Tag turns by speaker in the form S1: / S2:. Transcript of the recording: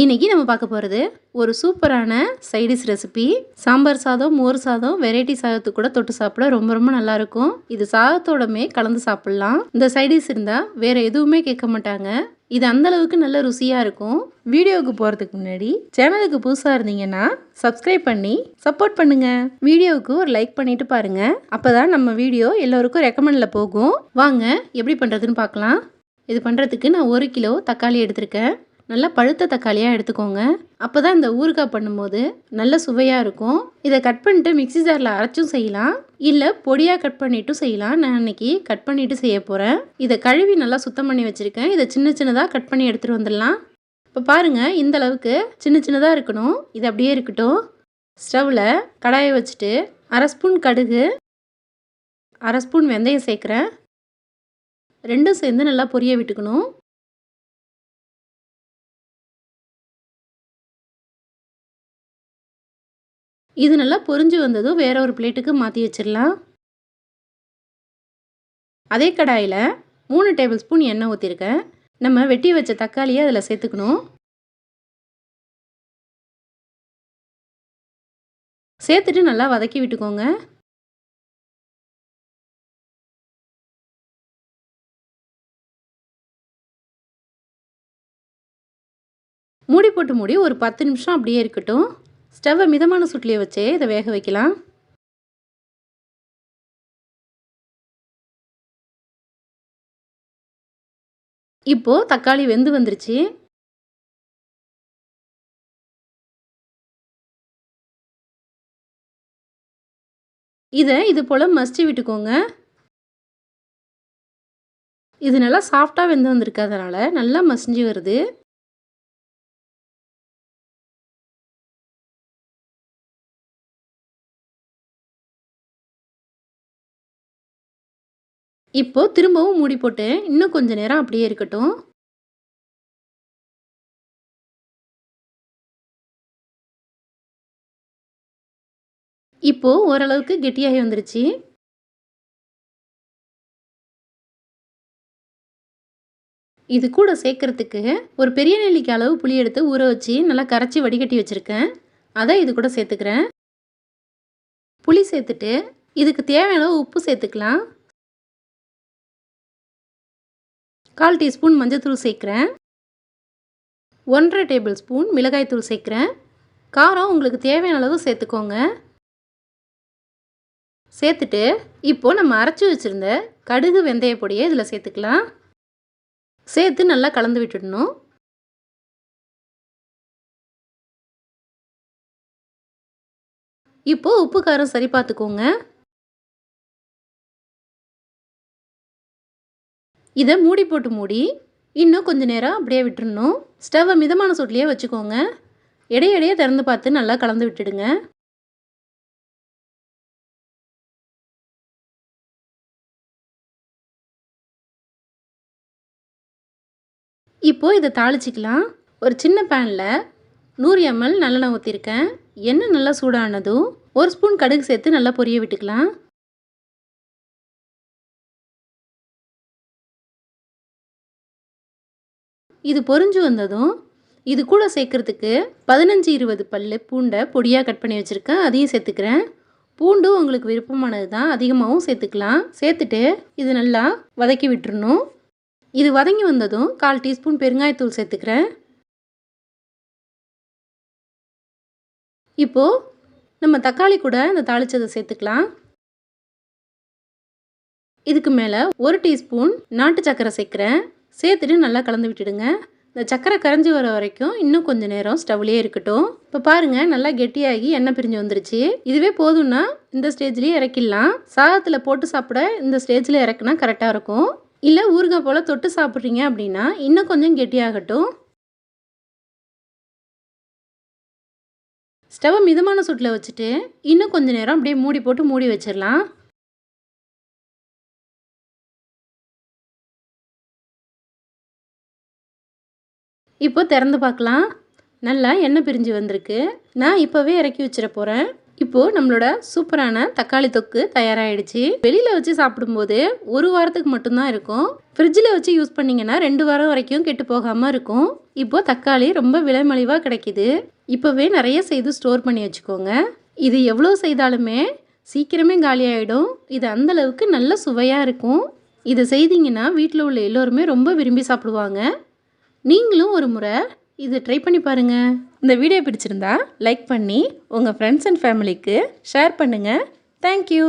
S1: இன்னைக்கு நம்ம பார்க்க போகிறது ஒரு சூப்பரான சைடிஷ் ரெசிபி சாம்பார் சாதம் மோர் சாதம் வெரைட்டி சாதத்து கூட தொட்டு சாப்பிட ரொம்ப ரொம்ப நல்லா இருக்கும். இது சாதத்தோடமே கலந்து சாப்பிடலாம். இந்த சைடிஷ் இருந்தால் வேற எதுவுமே கேட்க மாட்டாங்க. இது அந்த அளவுக்கு நல்ல ருசியாக இருக்கும். வீடியோவுக்கு போகிறதுக்கு முன்னாடி சேனலுக்கு புதுசாக இருந்தீங்கன்னா சப்ஸ்கிரைப் பண்ணி சப்போர்ட் பண்ணுங்க. வீடியோவுக்கு ஒரு லைக் பண்ணிட்டு பாருங்க. அப்போதான் நம்ம வீடியோ எல்லோருக்கும் ரெக்கமெண்டில் போகும். வாங்க எப்படி பண்ணுறதுன்னு பார்க்கலாம். இது பண்ணுறதுக்கு நான் ஒரு கிலோ தக்காளி எடுத்திருக்கேன். நல்லா பழுத்த தக்காளியாக எடுத்துக்கோங்க. அப்போ தான் இந்த ஊறுகாய் பண்ணும்போது நல்ல சுவையாக இருக்கும். இதை கட் பண்ணிட்டு மிக்ஸி ஜாரில் அரைச்சும் செய்யலாம். இல்லை பொடியாக கட் பண்ணிட்டும் செய்யலாம். நான் இன்னைக்கு கட் பண்ணிவிட்டு செய்ய போகிறேன் இதை கழுவி நல்லா சுத்தம் பண்ணி வச்சுருக்கேன். இதை சின்ன சின்னதாக கட் பண்ணி எடுத்துகிட்டு வந்துடலாம். இப்போ பாருங்கள் இந்த அளவுக்கு சின்ன சின்னதாக இருக்கணும். இது அப்படியே இருக்கட்டும். ஸ்டவ்வில் கடாயை வச்சுட்டு அரை ஸ்பூன் கடுகு அரை ஸ்பூன் வெந்தயம் சேர்க்குறேன். ரெண்டும் சேர்ந்து நல்லா பொரிய விட்டுக்கணும். இது நல்லா பொரிஞ்சு வந்ததும் வேற ஒரு பிளேட்டுக்கு மாற்றி வச்சிடலாம். அதே கடாயில் மூணு டேபிள் ஸ்பூன் எண்ணெய் ஊற்றிருக்கேன் நம்ம வெட்டி வச்ச தக்காளியை அதில் சேர்த்துக்கணும். சேர்த்துட்டு நல்லா வதக்கி விட்டுக்கோங்க. மூடி போட்டு மூடி ஒரு பத்து நிமிஷம் அப்படியே இருக்கட்டும். ஸ்டவ்வை மிதமான சுட்டிலே வச்சே இதை வேக வைக்கலாம். இப்போது தக்காளி வெந்து வந்துருச்சு. இதை இது போல் மசிச்சு விட்டுக்கோங்க. இது நல்லா சாஃப்டாக வெந்து வந்திருக்கு. அதனால் நல்லா மசிஞ்சு வருது. இப்போ திரும்பவும் மூடி போட்டு இன்னும் கொஞ்ச நேரம் அப்படியே இருக்கட்டும். இப்போ ஓரளவுக்கு கெட்டியாகி வந்துருச்சு. இது கூட சேர்க்கறதுக்கு ஒரு பெரிய நெல்லிக்காய் அளவு புளி எடுத்து ஊற வச்சு நல்லா கரைச்சி வடிகட்டி வச்சுருக்கேன். அதை இது கூட சேர்த்துக்கிறேன். புளி சேர்த்துட்டு இதுக்கு தேவையான உப்பு சேர்த்துக்கலாம். கால் டீஸ்பூன் மஞ்சள்தூள் சேர்க்குறேன். ஒன்றரை டேபிள் ஸ்பூன் மிளகாய்த்தூள் சேர்க்குறேன். காரம் உங்களுக்கு தேவையான அளவு சேர்த்துக்கோங்க. சேர்த்துட்டு இப்போது நம்ம அரைச்சி வச்சுருந்த கடுகு வெந்தய பொடியை இதில் சேர்த்துக்கலாம். சேர்த்து நல்லா கலந்து விட்டுடணும். இப்போது உப்பு காரம் சரி பார்த்துக்கோங்க. இதை மூடி போட்டு மூடி இன்னும் கொஞ்சம் நேரம் அப்படியே விட்டுறணும். ஸ்டவ்வை மிதமான சூட்லேயே வச்சுக்கோங்க. இடையிடையே திறந்து பார்த்து நல்லா கலந்து விட்டுடுங்க. இப்போது இதை தாளிச்சிக்கலாம். ஒரு சின்ன பேனில் நூறு எம்எல் நல்லெண்ணெய் ஊற்றிருக்கேன் எண்ணெய் நல்லா சூடானதும் ஒரு ஸ்பூன் கடுகு சேர்த்து நல்லா பொரிய விட்டுக்கலாம். இது பொறிஞ்சு வந்ததும் இது கூட சேர்க்குறதுக்கு பதினஞ்சு இருபது பல் பூண்டை பொடியாக கட் பண்ணி வச்சுருக்கேன். அதையும் சேர்த்துக்கிறேன். பூண்டும் உங்களுக்கு விருப்பமானது தான் அதிகமாகவும் சேர்த்துக்கலாம். சேர்த்துட்டு இது நல்லா வதக்கி விட்டுறணும். இது வதங்கி வந்ததும் கால் டீஸ்பூன் பெருங்காயத்தூள் சேர்த்துக்கிறேன். இப்போது நம்ம தக்காளி கூட இந்த தாளிச்சதை சேர்த்துக்கலாம். இதுக்கு மேலே ஒரு டீஸ்பூன் நாட்டு சக்கரை சேர்க்குறேன். சேர்த்துட்டு நல்லா கலந்து விட்டுடுங்க. இந்த சக்கரை கரைஞ்சி வர வரைக்கும் இன்னும் கொஞ்சம் நேரம் ஸ்டவ்லேயே இருக்கட்டும். இப்போ பாருங்கள் நல்லா கெட்டியாகி எண்ணெய் பிரிஞ்சு வந்துருச்சு. இதுவே போதும்னா இந்த ஸ்டேஜ்லேயே இறக்கிடலாம். சாதத்தில் போட்டு சாப்பிட இந்த ஸ்டேஜில் இறக்குனா கரெக்டாக இருக்கும். இல்லை ஊறுகாய் போல் தொட்டு சாப்பிட்றீங்க அப்படின்னா இன்னும் கொஞ்சம் கெட்டியாகட்டும். ஸ்டவ்வை மிதமான சூட்டில் வச்சுட்டு இன்னும் கொஞ்சம் நேரம் அப்படியே மூடி போட்டு மூடி வச்சிடலாம். இப்போ திறந்து பார்க்கலாம். நல்லா எண்ணெய் பிரிஞ்சு வந்திருக்கு. நான் இப்போவே இறக்கி வச்சிட போகிறேன் இப்போது நம்மளோட சூப்பரான தக்காளி தொக்கு தயாராகிடுச்சு வெளியில் வச்சு சாப்பிடும்போது ஒரு வாரத்துக்கு மட்டும்தான் இருக்கும். ஃப்ரிட்ஜில் வச்சு யூஸ் பண்ணிங்கன்னா ரெண்டு வாரம் வரைக்கும் கெட்டு போகாமல் இருக்கும். இப்போது தக்காளி ரொம்ப விலை மலிவாக கிடைக்கிது. இப்போவே நிறைய செய்து ஸ்டோர் பண்ணி வச்சுக்கோங்க. இது எவ்வளோ செய்தாலுமே சீக்கிரமே காலியாகிடும் இது அந்தளவுக்கு நல்ல சுவையாக இருக்கும். இதை செய்தீங்கன்னா வீட்டில் உள்ள எல்லோருமே ரொம்ப விரும்பி சாப்பிடுவாங்க. நீங்களும் ஒரு முறை இது ட்ரை பண்ணி பாருங்கள் இந்த வீடியோ பிடிச்சிருந்தா லைக் பண்ணி உங்கள் ஃப்ரெண்ட்ஸ் அண்ட் ஃபேமிலிக்கு ஷேர் பண்ணுங்கள் தேங்க்யூ